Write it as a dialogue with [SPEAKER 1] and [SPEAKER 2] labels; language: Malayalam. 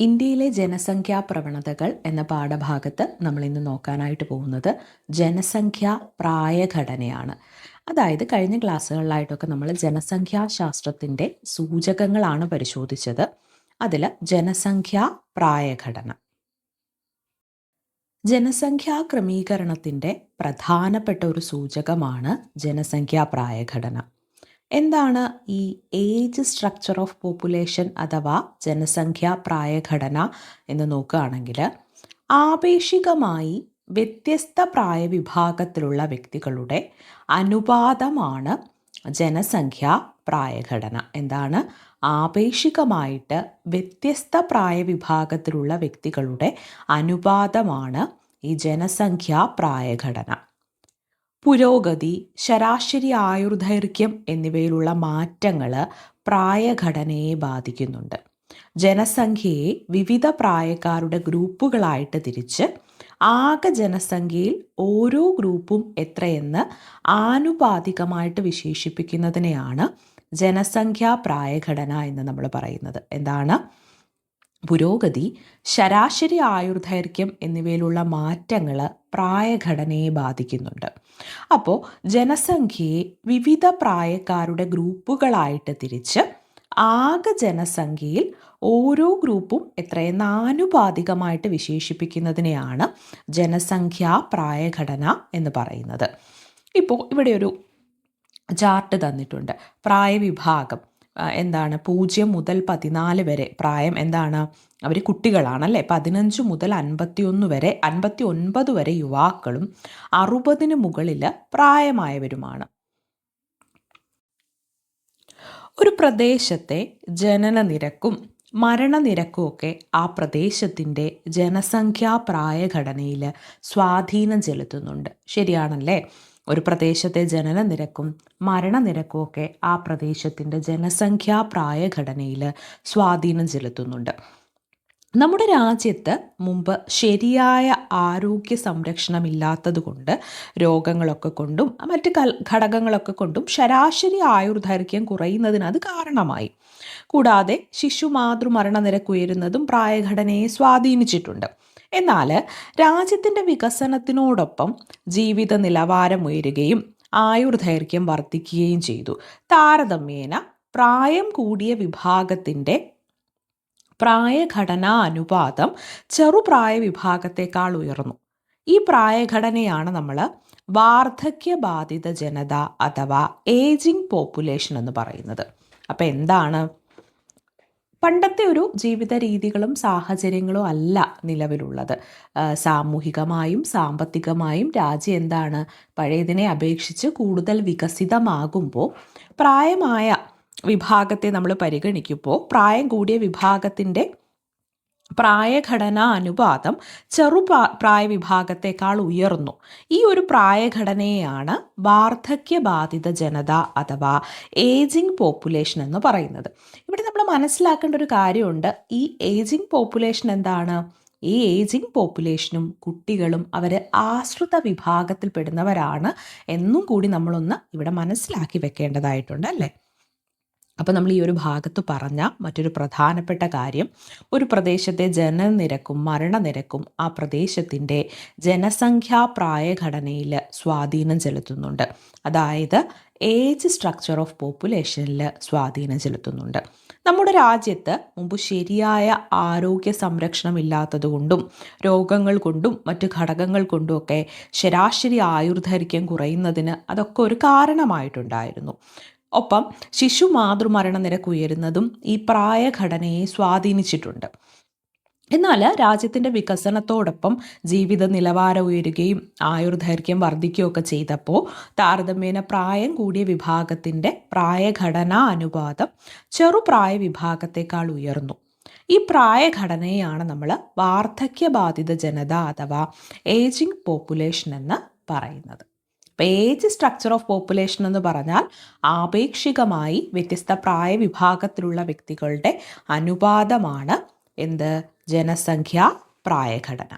[SPEAKER 1] ഇന്ത്യയിലെ ജനസംഖ്യാ പ്രവണതകൾ എന്ന പാഠഭാഗത്ത് നമ്മൾ ഇന്ന് നോക്കാനായിട്ട് പോകുന്നത് ജനസംഖ്യാ പ്രായഘടനയാണ്. അതായത് കഴിഞ്ഞ ക്ലാസ്സുകളിലായിട്ടൊക്കെ നമ്മൾ ജനസംഖ്യാശാസ്ത്രത്തിന്റെ സൂചകങ്ങളാണ് പരിശോധിച്ചത്. അതിൽ ജനസംഖ്യാ പ്രായഘടന. ജനസംഖ്യാ ക്രമീകരണത്തിന്റെ പ്രധാനപ്പെട്ട ഒരു സൂചകമാണ് ജനസംഖ്യാ പ്രായഘടന. എന്താണ് ഈ ഏജ് സ്ട്രക്ചർ ഓഫ് പോപ്പുലേഷൻ അഥവാ ജനസംഖ്യാ പ്രായഘടന എന്ന് നോക്കുകയാണെങ്കിൽ ആപേക്ഷികമായി വ്യത്യസ്ത പ്രായവിഭാഗത്തിലുള്ള വ്യക്തികളുടെ അനുപാതമാണ് ജനസംഖ്യാ പ്രായഘടന. എന്താണ്? ആപേക്ഷികമായിട്ട് വ്യത്യസ്ത പ്രായവിഭാഗത്തിലുള്ള വ്യക്തികളുടെ അനുപാതമാണ് ഈ ജനസംഖ്യാ പ്രായഘടന. പുരോഗതി ശരാശരി ആയുർദൈർഘ്യം എന്നിവയിലുള്ള മാറ്റങ്ങൾ പ്രായഘടനയെ ബാധിക്കുന്നുണ്ട്. ജനസംഖ്യയെ വിവിധ പ്രായക്കാരുടെ ഗ്രൂപ്പുകളായിട്ട് തിരിച്ച് ആകെ ജനസംഖ്യയിൽ ഓരോ ഗ്രൂപ്പും എത്രയെന്ന് ആനുപാതികമായിട്ട് വിശേഷിപ്പിക്കുന്നതിനെയാണ് ജനസംഖ്യാ പ്രായഘടന എന്ന് നമ്മൾ പറയുന്നത്. എന്താണ്? പുരോഗതി ശരാശരി ആയുർദൈർഘ്യം എന്നിവയിലുള്ള മാറ്റങ്ങൾ പ്രായഘടനയെ ബാധിക്കുന്നുണ്ട്. അപ്പോൾ ജനസംഖ്യയെ വിവിധ പ്രായക്കാരുടെ ഗ്രൂപ്പുകളായിട്ട് തിരിച്ച് ആകെ ജനസംഖ്യയിൽ ഓരോ ഗ്രൂപ്പും എത്രയെന്ന് ആനുപാതികമായിട്ട് വിശേഷിപ്പിക്കുന്നതിനെയാണ് ജനസംഖ്യാ പ്രായഘടന എന്ന് പറയുന്നത്. ഇപ്പോൾ ഇവിടെ ഒരു ചാർട്ട് തന്നിട്ടുണ്ട്. പ്രായവിഭാഗം. എന്താണ്? പൂജ്യം മുതൽ പതിനാല് വരെ പ്രായം എന്താണ്? അവർ കുട്ടികളാണല്ലേ? പതിനഞ്ച് മുതൽ അൻപത്തിയൊന്ന് വരെ അൻപത്തി ഒൻപത് വരെ യുവാക്കളും അറുപതിന് മുകളിൽ പ്രായമായവരുമാണ്. ഒരു പ്രദേശത്തെ ജനന നിരക്കും മരണനിരക്കും ഒക്കെ ആ പ്രദേശത്തിന്റെ ജനസംഖ്യാ പ്രായഘടനയിൽ സ്വാധീനം ചെലുത്തുന്നുണ്ട്. ശരിയാണല്ലേ? ഒരു പ്രദേശത്തെ ജനന നിരക്കും മരണനിരക്കും ഒക്കെ ആ പ്രദേശത്തിന്റെ ജനസംഖ്യാ പ്രായഘടനയിൽ സ്വാധീനം ചെലുത്തുന്നുണ്ട്. നമ്മുടെ രാജ്യത്ത് മുമ്പ് ശരിയായ ആരോഗ്യ സംരക്ഷണമില്ലാത്തത് കൊണ്ട് രോഗങ്ങളൊക്കെ കൊണ്ടും മറ്റ് ഘടകങ്ങളൊക്കെ കൊണ്ടും ശരാശരി ആയുർദൈർഘ്യം കുറയുന്നതിന് അത് കാരണമായി. കൂടാതെ ശിശു മാതൃ മരണനിരക്ക് ഉയരുന്നതും പ്രായഘടനയെ സ്വാധീനിച്ചിട്ടുണ്ട്. എന്നാൽ രാജ്യത്തിന്റെ വികസനത്തിനോടൊപ്പം ജീവിത നിലവാരം ഉയരുകയും ആയുർദൈർഘ്യം വർദ്ധിക്കുകയും ചെയ്തു. താരതമ്യേന പ്രായം കൂടിയ വിഭാഗത്തിന്റെ പ്രായഘടനാ അനുപാതം ചെറുപ്രായ വിഭാഗത്തേക്കാൾ ഉയർന്നു. ഈ പ്രായഘടനയാണ് നമ്മൾ വാർദ്ധക്യബാധിത ജനത അഥവാ ഏജിംഗ് പോപ്പുലേഷൻ എന്ന് പറയുന്നത്. അപ്പോൾ എന്താണ് പണ്ടത്തെ ഒരു ജീവിത രീതികളും സാഹചര്യങ്ങളും അല്ല നിലവിലുള്ളത്. സാമൂഹികമായും സാമ്പത്തികമായും രാജ്യം എന്താണ് പഴയതിനെ അപേക്ഷിച്ച് കൂടുതൽ വികസിതമാകുമ്പോൾ പ്രായമായ വിഭാഗത്തെ നമ്മൾ പരിഗണിക്കുമ്പോൾ പ്രായം കൂടിയ വിഭാഗത്തിന്റെ പ്രായഘടനാ അനുപാതം ചെറു പ്രായ വിഭാഗത്തെക്കാൾ ഉയർന്നു. ഈ ഒരു പ്രായഘടനയെയാണ് വാർദ്ധക്യബാധിത ജനത അഥവാ ഏജിംഗ് പോപ്പുലേഷൻ എന്ന് പറയുന്നത്. ഇവിടെ നമ്മൾ മനസ്സിലാക്കേണ്ട ഒരു കാര്യമുണ്ട്. ഈ ഏജിംഗ് പോപ്പുലേഷൻ എന്താണ്? ഈ ഏജിംഗ് പോപ്പുലേഷനും കുട്ടികളും അവർ ആശ്രിത വിഭാഗത്തിൽപ്പെടുന്നവരാണ് എന്നും കൂടി നമ്മളൊന്ന് ഇവിടെ മനസ്സിലാക്കി വെക്കേണ്ടതായിട്ടുണ്ട് അല്ലേ? അപ്പോൾ നമ്മൾ ഈ ഒരു ഭാഗത്ത് പറഞ്ഞ മറ്റൊരു പ്രധാനപ്പെട്ട കാര്യം ഒരു പ്രദേശത്തെ ജനനിരക്കും മരണനിരക്കും ആ പ്രദേശത്തിന്റെ ജനസംഖ്യാ പ്രായഘടനയിൽ സ്വാധീനം ചെലുത്തുന്നുണ്ട്. അതായത് ഏജ് സ്ട്രക്ചർ ഓഫ് പോപ്പുലേഷനിൽ സ്വാധീനം ചെലുത്തുന്നുണ്ട്. നമ്മുടെ രാജ്യത്ത് മുമ്പ് ശരിയായ ആരോഗ്യ സംരക്ഷണം ഇല്ലാത്തതുകൊണ്ടും രോഗങ്ങൾ കൊണ്ടും മറ്റ് ഘടകങ്ങൾ കൊണ്ടുമൊക്കെ ശരാശരി ആയുർദൈർഘ്യം കുറയുന്നതിന് അതൊക്കെ ഒരു കാരണമായിട്ടുണ്ടായിരുന്നു. ഒപ്പം ശിശു മാതൃമരണ നിരക്ക് ഉയരുന്നതും ഈ പ്രായഘടനയെ സ്വാധീനിച്ചിട്ടുണ്ട്. എന്നാൽ രാജ്യത്തിന്റെ വികസനത്തോടൊപ്പം ജീവിത നിലവാരം ഉയരുകയും ആയുർദൈർഘ്യം വർദ്ധിക്കുകയൊക്കെ ചെയ്തപ്പോൾ താരതമ്യേന പ്രായം കൂടിയ വിഭാഗത്തിന്റെ പ്രായഘടനാ അനുപാതം ചെറുപ്രായ വിഭാഗത്തേക്കാൾ ഉയർന്നു. ഈ പ്രായഘടനയാണ് നമ്മൾ വാർദ്ധക്യബാധിത ജനത അഥവാ ഏജിംഗ് പോപ്പുലേഷൻ എന്ന് പറയുന്നത്. അപ്പോൾ ഏജ് സ്ട്രക്ചർ ഓഫ് പോപ്പുലേഷൻ എന്ന് പറഞ്ഞാൽ ആപേക്ഷികമായി വ്യത്യസ്ത പ്രായ വിഭാഗത്തിലുള്ള വ്യക്തികളുടെ അനുപാതമാണ് എന്ത്? ജനസംഖ്യ പ്രായഘടന.